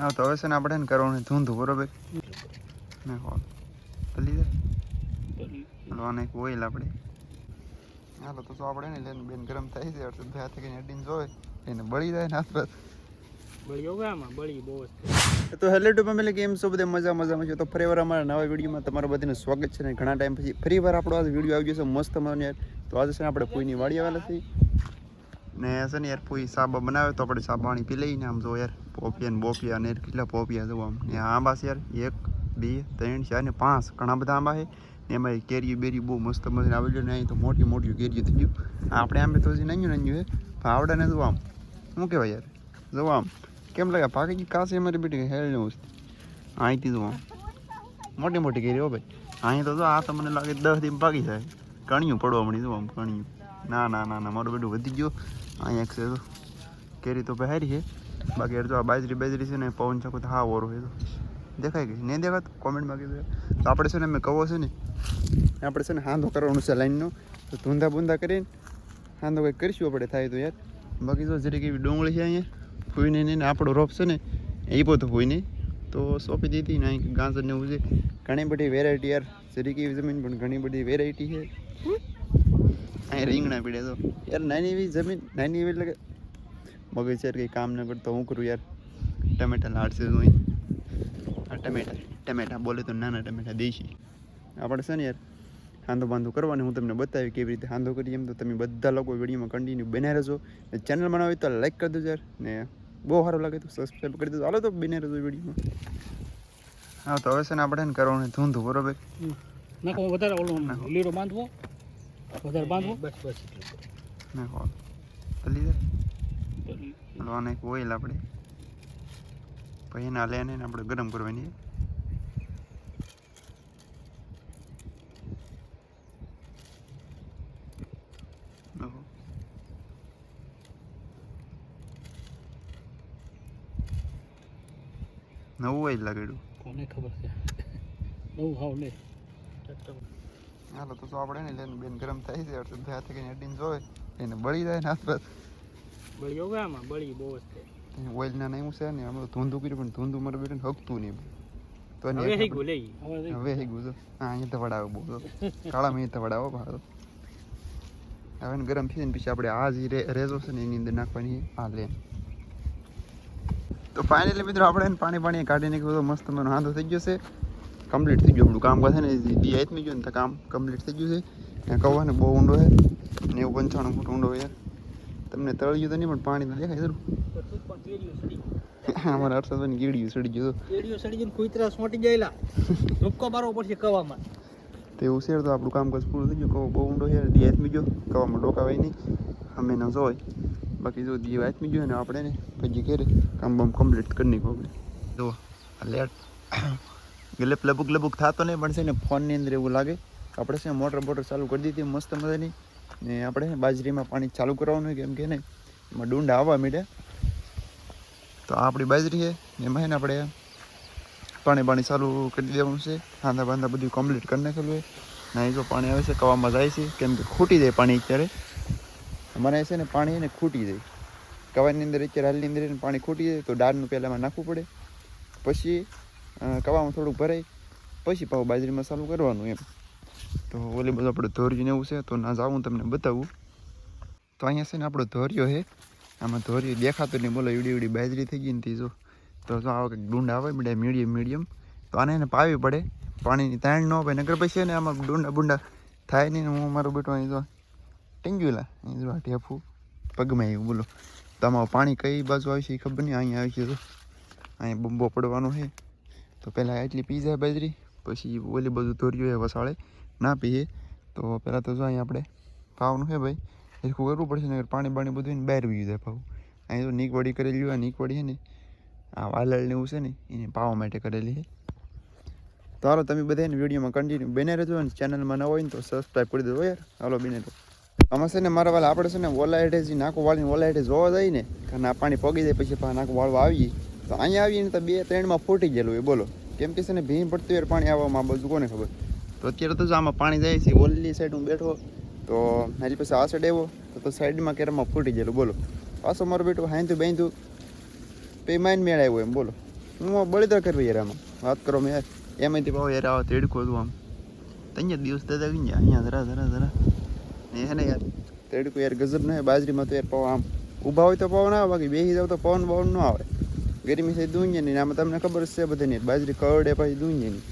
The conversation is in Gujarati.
હા તો હવે છે ને આપણે ને કરવાનું ધૂંધું બરોબર? ને ભલી જાય આને એક ઓઇલ આપણે. હાલો તો આપણે ને લઈને બેન ગરમ થાય છે અડધું હાથે કઈ અડીને જોવે એને બળી જાય ને હાથ પાસ ગયો તો હેલો ટુ ફેમિલી કેમ છો? બધા મજા મજામાં છે? તો ફરી વાર અમારા નવા વિડીયોમાં તમારું બધાને સ્વાગત છે ને ઘણા ટાઈમ પછી ફરી વાર આપણો આજે વીડિયો આવી છે મસ્ત મજાનો યાર. તો આજે છે ને આપણે પૂઈની વાડી આવેલા છીએ. ને છે ને યાર પૂઈ સાબા બનાવે તો આપણે સાબા પાણી પી લઈને આમ જો યાર. પોપિયા ને બોપિયા ને કેટલા પોપિયા જો આમ. ને આંબા છે યાર, એક, બે, ત્રણ, ચાર ને પાંચ ઘણા બધા આંબા છે. ને એમાં કેરી બેરી બહુ મસ્ત મજાની આવી ગયું ને અહીં તો મોટી મોટી કેરીઓ થઈ ગયું. આપણે આંબે તો હજી નહીં નાન્યું છે. આવડે ને જો આમ. શું કહેવાય યાર? જો આમ. કેમ લાગે? પાકી કાશે અમારી બેટી હેલ ને અહીંથી જો આમ. મોટી મોટી કેરી હો ભાઈ. અહીં તો જો આ તો મને લાગે દસ દિન પાકી જાય. કણિયું પડવા મળી જો આમ, કણિયું. ના ના ના ના, મારું બેટું વધી ગયો. અહીંયા છે કેરી તો ભાઈ છે. બાકી યાર જો આ બાજરી બાજરી છે ને પવન ચાકુ તો હા ઓરો હોય તો દેખાય ગઈ નહીં દેખાતું કોમેન્ટમાં કીધું તો આપણે છે ને મેં કહો છે ને આપણે છે ને હાંધો કરવાનું છે લાઈનનો તો ધૂંધા બૂંધા કરીને હાંધો કંઈક કરીશું આપણે થાય તો યાર. બાકી જો જરીક એવી ડુંગળી છે અહીંયા ફૂઈને ને આપણો રોપ છે ને એ બધું હોય નહીં. તો સોંપી દીધી ને અહીં ગાજર ને એવું છે. ઘણી બધી વેરાયટી યાર જરીક એવી જમીન પણ ઘણી બધી વેરાયટી છે. અહીં રીંગણા પીડે તો. યાર નાની એવી જમીન નાની એવી એટલે કે મગજ યાર કંઈ કામ ન કરતો હું કરું યાર? ટમેટા લાડશે આ ટમેટા ટમેટા બોલે તો નાના ટમેટા દેશી. આપણે છે ને યાર હાંધો બાંધો કરવાની હું તમને બતાવી કેવી રીતે હાંધો કરી એમ તો તમે બધા લોકો વિડીયોમાં કન્ટિન્યુ બને રહેજો. ને ચેનલ બનાવી તો લાઈક કરી દેજો યાર ને બહુ સારું લાગે તો સબસ્ક્રાઈબ કરી દેજો. હાલો તો બનાવી રહેજો વિડીયોમાં. હા તો હવે છે ને આપણે ને કરવાનું ધૂંધું બરોબર? નાખો વધારે ઓલો લીરો બાંધવો. વધારે બાંધવો. બસ બસ નાખો. હોલ ભલી આને ઓઇલ આપણે પછી એના એને આપણે ગરમ કરવાની. નવું ઓઇલ લગાડ્યું કોને ખબર છે? નવું હાવ લે. હાલો તો આપણે ને લઈને બેન ગરમ થાય છે કઈ અડીને જોવે એને બળી જાય ને હાથ પર બળી આમાં? બળી બહુ જ છે. ઓઇલ ના નહીં છે ને અમે ધૂંધું કર્યું પણ ધૂંધું મારું બેટું હકતું નહીં. તો હવે એક ગયું લઈ હવે હઈ ગયું હા અહીંયા તવડાવે બહુ કાળા મેં તવડાવો ભાડો હવે ગરમ થઈ ને પછી આપણે આ જે રેઝો છે ને એની અંદર નાખવાની આ લે. તો ફાઇનલી મિત્રો આપણે પાણી પાણી કાઢી નાખ્યું તો મસ્ત મને હાંધો થઈ ગયો છે. કમ્પ્લીટ થઈ ગયું આપણું કામ છે ને ગયું ને તો કામ કમ્પ્લીટ થઈ ગયું છે. ને કહેવાને બહુ ઊંડો છે નેવું પંચાણું ફૂટ ઊંડો યાર તમને તળિયું તો નહીં પણ પાણી તો દેખાય જરૂર અમારા ગીડિયું સડી ગયું કેડીઓ સડી જઈને કુતરા સોટી ગયેલા. ધૂપકો મારવો પડશે કવામાં. તો છે તો આપણું કામકાજ પૂરું થઈ ગયું. કવો બહુ ઊંડો છે દી આથમી ગયો કવામાં ડોકાવાય નહીં. અમે ન જોય. બાકી જો દી આથમી ગયો ને આપણે ને પછી ઘેરે કામ બામ કમ્પ્લીટ કરી નાખો આપણે. જો આ લેટ ગલેપ લબુક લબુક થતો નહીં પણ છે ને ફોનની અંદર એવું લાગે. આપણે છે મોટર બોટર ચાલુ કરી દીધી મસ્ત મજાની. ને આપણે બાજરીમાં પાણી ચાલુ કરવાનું કેમ કે નહીં, એમાં ડુંડા આવવા મીડે તો આ આપણી બાજરી છે એમાં એને આપણે પાણી પાણી ચાલુ કરી દેવાનું છે. હાંધા બાંધા બધું કમ્પ્લીટ કરી નાખેલું હોય ને અહીં જો પાણી આવે છે, કવામાં જાય છે, કેમ કે ખૂટી જાય પાણી અત્યારે. અમારે છે ને પાણી એને ખૂટી જાય. કવાની અંદર અત્યારે હાલની અંદર પાણી ખૂટી જાય, તો દાળનું પહેલાંમાં નાખવું પડે. પછી કવામાં થોડુંક ભરાય, પછી પાવ બાજરીમાં ચાલુ કરવાનું એમ. તો ઓલી બધું આપણે ધોર્યું એવું છે, તો ના જાવું તમને બતાવું. તો અહીંયા છે ને આપણો ધોર્યો છે. આમાં ધોર્યું દેખાતો નહીં, બોલો એવડી એવડી બાજરી થઈ ગઈ ને તી તો જો આવા કંઈક ડુંડા આવે બધા મીડિયમ મીડિયમ. તો આને એને પાવી પડે. પાણીની તાણ ન હોય નગર પછી ને આમાં ડુંડા બુંડા થાય નહીં હું મારો બેટો અહીં જો ટીંગ્યુલા, અહીં જો ઢેફું પગમાં એવું બોલો. તો આમાં પાણી કઈ બાજુ આવી છે એ ખબર નહીં, અહીંયા આવશે તો અહીંયા બંબો પડવાનો છે. તો પહેલાં એટલી પી જાય બાજરી. પછી ઓલી બધું ધોર્યું હોય વસાળે, ના પીએ. તો પહેલાં તો જો અહીં આપણે પાવનું છે ભાઈ સરખું કરવું પડશે ને પાણી બાણી બધું બહાર વી જાય પાવું. અહીં તો નીકવડી કરેલી હોય નીકવડી છે ને, આ વાલળને એવું છે ને, એને પાવા માટે કરેલી છે તો હાલો તમે બધાને વિડીયોમાં કન્ટિન્યુ બને રહેજો અને ચેનલમાં ન હોય ને તો સબસ્ક્રાઈબ કરી દેજો યાર. હાલો, બને તો આમાં છે ને મારા વાળા આપણે છે ને ઓલા હેઠે નાખો વાળીને ઓલા હેઠે જોવા જાય ને કારણ આ પાણી પગી જાય, પછી નાખો વાળવા આવીએ. તો અહીંયા આવીએ ને તો બે ત્રણમાં ફૂટી ગયેલું એ બોલો. કેમ કે છે ને ભીમ પડતી યાર પાણી આવવામાં બધું કોને ખબર? તો અત્યારે તો આમાં પાણી જાય છે. ઓલી સાઈડ હું બેઠો, તો મારી પાસે આ સાઈડ આવ્યો, તો સાઈડમાં કેરમાં ફૂટી ગયેલું. બોલો. પાછો મારો બેટો હાંધું બાંધ્યું પે માઇન મેળ આવ્યો એમ, બોલો. હું બળીતા કરવી યાર આમાં. વાત કરો મેં એમાંથી ભાવ યાર આવા તેડકો હતું આમ. તૈયા દિવસ દાદા ગઈ અહીંયા જરા જરા જરા. ને હે ને યાર તેડકો યાર ગજબ ના બાજરીમાં તો યાર પાવ આમ ઊભા હોય તો પવન આવે, બાકી બેસી જાવ તો પવન પવન ન આવે. ગરમી થઈ દૂંજે નહીં આમાં તમને ખબર છે બધાની. બાજરી કરડે પછી દૂંજે નહીં